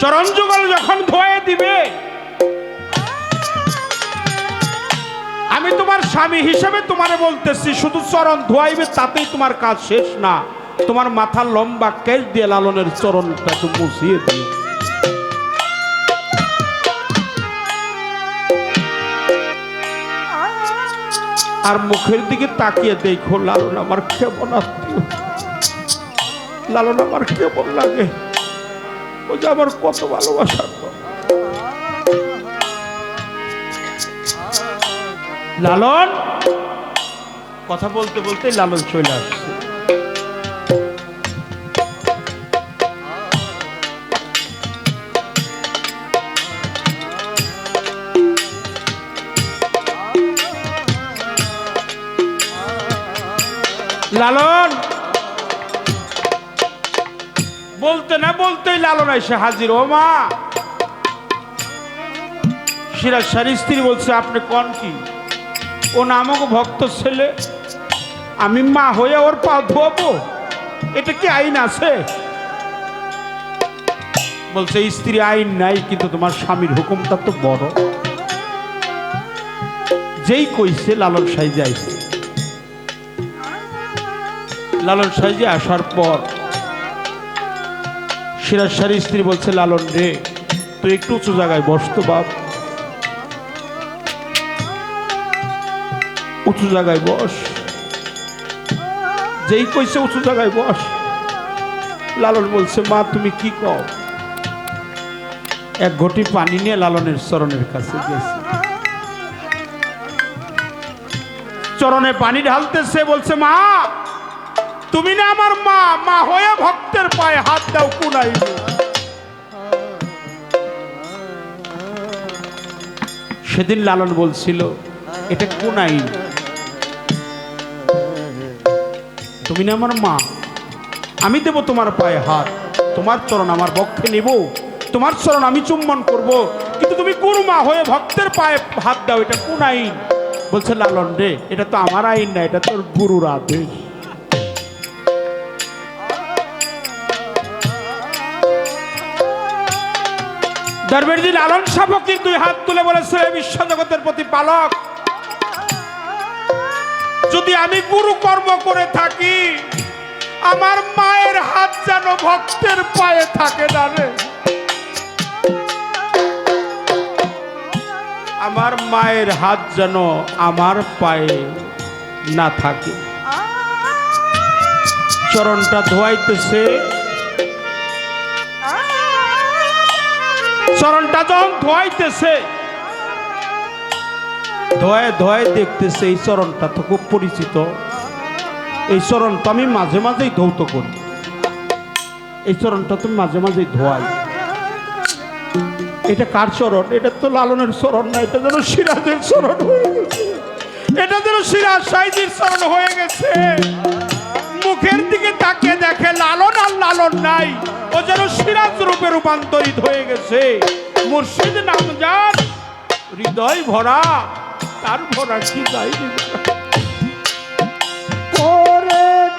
চরণ যুগল যখন ধোয়ে দিবে, আমি তোমার স্বামী হিসেবে তোমারে বলতেছি, শুধু চরণ ধোয়াইবে, তাতেই তোমার কাজ শেষ না। তোমার মাথার লম্বা কেশ দিয়ে লালনের চরণটা তো মুছিয়ে দিও। আর মুখের দিকে তাকিয়ে দেখো, লালন আমার কেমন আত্মীয়। লালন আমার কেমন লাগে। ও যে আমার কত ভালোবাসার লালন? কথা বলতে বলতে লালন চলে আসছে। লালন? বলতে না বলতেই লালন এসে হাজির। ও মা! সিরাজ শাড়ি স্ত্রী বলছে, আপনি কন কি? ও নামক ভক্ত ছেলে। আমি মা হয়ে ওর পা ধোবো এটা কি আইন আছে? বলছে স্ত্রী আইন নাই, কিন্তু তোমার স্বামীর হুকুমটা তো বড়। যেই কইছে, লালন সাইজে আইছে। লালন সাইজে আসার পর সিরাজ শাড়ি স্ত্রী বলছে, লালন রে, তুই একটু উঁচু জায়গায় বসতো বাপ। উঁচু জায়গায় বস। যেই কইছে উঁচু জায়গায় বস। লালন বলছে, মা, তুমি কি কও? এক ঘটি পানি নিয়ে লালনের চরণের কাছে গেছে। চরণে পানি ঢালতেছে, বলছে, মা তুমি না আমার মা মা হয়ে ভক্তের পায়ে হাত দাও কুনাই সেদিন লালন বলছিল, এটা কোন আইন তুমি না আমার মা, আমি দেব তোমার পায়ে হাত। তোমার চরণ আমার বক্ষে নেব। তোমার চরণ আমি চুম্বন করব। কিন্তু তুমি গুরু মা হয়ে ভক্তের পায়ে হাত দাও, এটা কোন আইন বলছে, লালন রে, এটা তো আমার আইন না, এটা তোর গুরুর আদেশ। দরবেরজি লালন সাপকের দুই হাত তুলে বলেছে বিশ্ব জগতের প্রতি পালক যদি আমি গুরু কর্ম করে থাকি, আমার মায়ের হাত যেন ভক্তের পায়ে থাকে না আমার মায়ের হাত যেন আমার পায়ে না থাকে। চরণটা ধোয়াইতেছে। চরণটা যখন ধোয়াইতেছে ধোয়ে ধোয়ে দেখতেছে এই চরণটা তো খুব পরিচিত। এই চরণ তো আমি মাঝে মাঝেই ধৌত করি। এই চরণটা তুমি মাঝে মাঝেই ধোয়াই। এটা কার চরণ? এটা তো লালনের চরণ না, এটা যেন সিরাজের চরণ হয়ে গেছে। এটা যেন সিরাজ সাইজির চরণ হয়ে গেছে। মুখের দিকে তাকে দেখে লালন আর লালন নাই। ও যেন সিরাজ রূপে রূপান্তরিত হয়ে গেছে। মুর্শিদ নাম যার, হৃদয় ভরা, তার ভরা কি যাই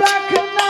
দেখ না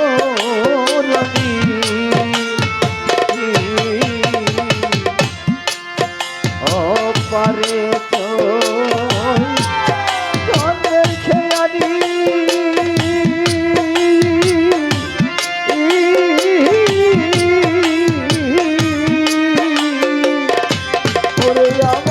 I don't know.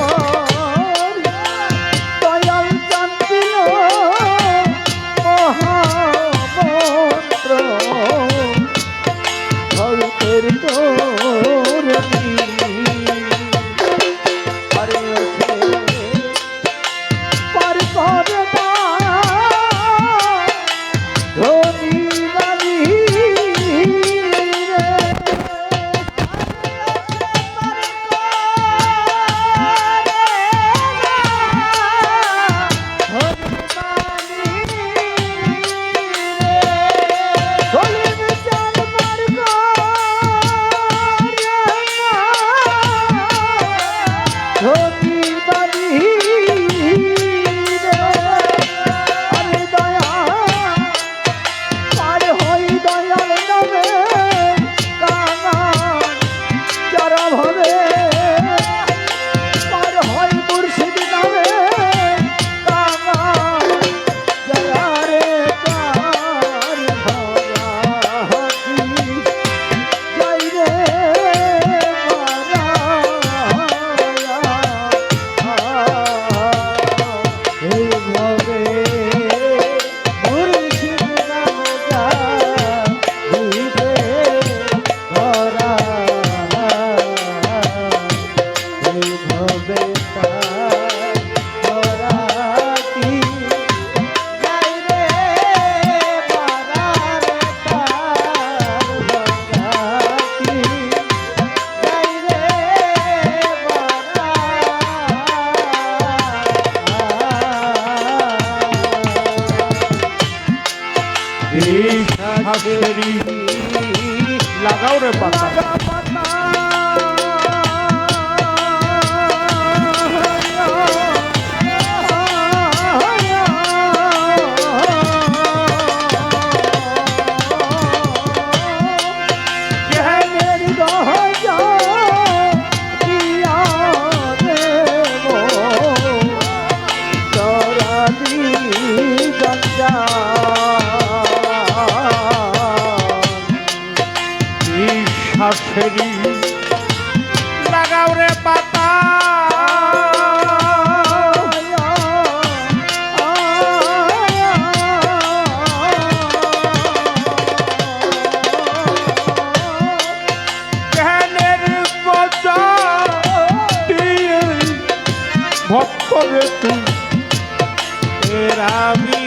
ফেরি। লাগাও রে পাতা। ভক্তরে তুই। এরামি